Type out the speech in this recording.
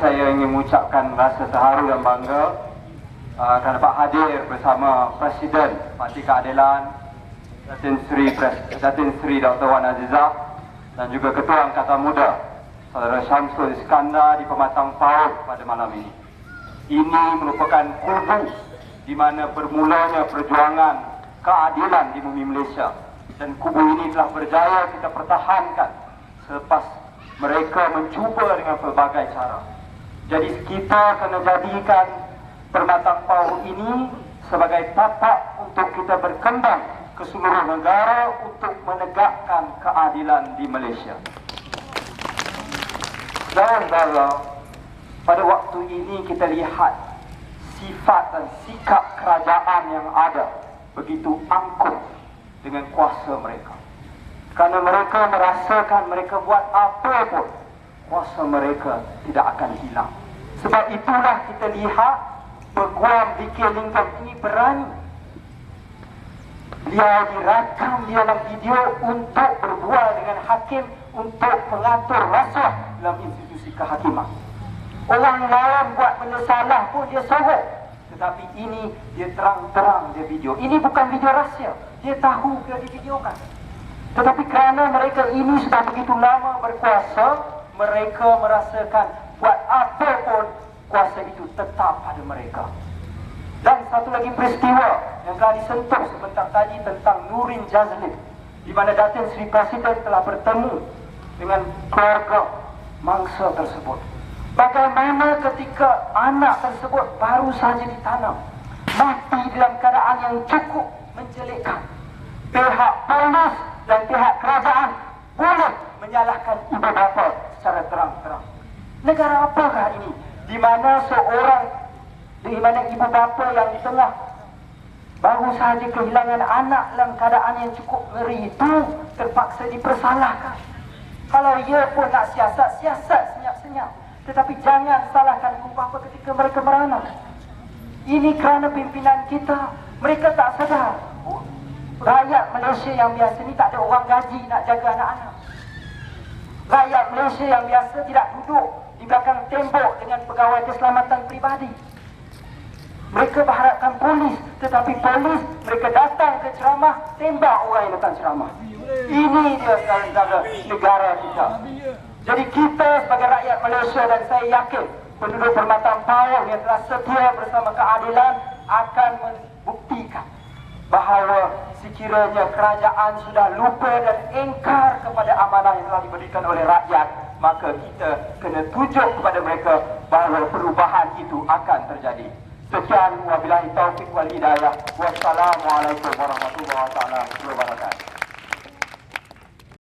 saya ingin mengucapkan rasa terharu dan bangga uh, kerana dapat hadir bersama Presiden Parti Keadilan Datin Pres Datin Sri Dr. Wan Azizah dan juga Ketua Angkatan Muda Saudara Syamsul Iskandar di Pematang Pauh pada malam ini. Ini merupakan kubu di mana bermulanya perjuangan keadilan di bumi Malaysia dan kubu ini telah berjaya kita pertahankan selepas mereka mencuba dengan pelbagai cara. Jadi kita kena jadikan permatang pauh ini sebagai tapak untuk kita berkembang ke seluruh negara untuk menegakkan keadilan di Malaysia. Dan saudara, pada waktu ini kita lihat sifat dan sikap kerajaan yang ada begitu angkuh dengan kuasa mereka. Kerana mereka merasakan mereka buat apa pun Kuasa mereka tidak akan hilang. Sebab itulah kita lihat Peguam Dikir Lincoln ini berani. Dia dirakam di dalam video Untuk berbual dengan hakim Untuk mengatur rasuah dalam institusi kehakiman. Orang lain buat benda salah pun dia sorok Tetapi ini dia terang-terang dia video. Ini bukan video rahsia. Dia tahu dia divideokan. Tetapi kerana mereka ini sudah begitu lama berkuasa, mereka merasakan buat apa pun kuasa itu tetap pada mereka. Dan satu lagi peristiwa yang telah disentuh sebentar tadi tentang Nurin Jazlin di mana Datin Sri Presiden telah bertemu dengan keluarga mangsa tersebut. Bagaimana ketika anak tersebut baru saja ditanam, mati dalam keadaan yang cukup menjelikkan. Pihak polis dan pihak kerajaan boleh menyalahkan ibu bapa secara terang-terang. Negara apakah ini? Di mana seorang, di mana ibu bapa yang tengah baru sahaja kehilangan anak dalam keadaan yang cukup ngeri itu terpaksa dipersalahkan. Kalau ia pun nak siasat, siasat senyap-senyap. Tetapi jangan salahkan ibu bapa ketika mereka merana. Ini kerana pimpinan kita, mereka tak sedar Rakyat Malaysia yang biasa ni tak ada orang gaji nak jaga anak-anak. Rakyat Malaysia yang biasa tidak duduk di belakang tembok dengan pegawai keselamatan peribadi. Mereka berharapkan polis, tetapi polis mereka datang ke ceramah, tembak orang yang datang ceramah. Ini dia saudara negara kita. Jadi kita sebagai rakyat Malaysia dan saya yakin penduduk permatang pauh yang telah setia bersama keadilan akan membuktikan bahawa sekiranya kerajaan sudah lupa dan engkar kepada amanah yang telah diberikan oleh rakyat maka kita kena tunjuk kepada mereka bahawa perubahan itu akan terjadi. Sekian. Wabillahi taufiq wal hidayah. Wassalamualaikum warahmatullahi wabarakatuh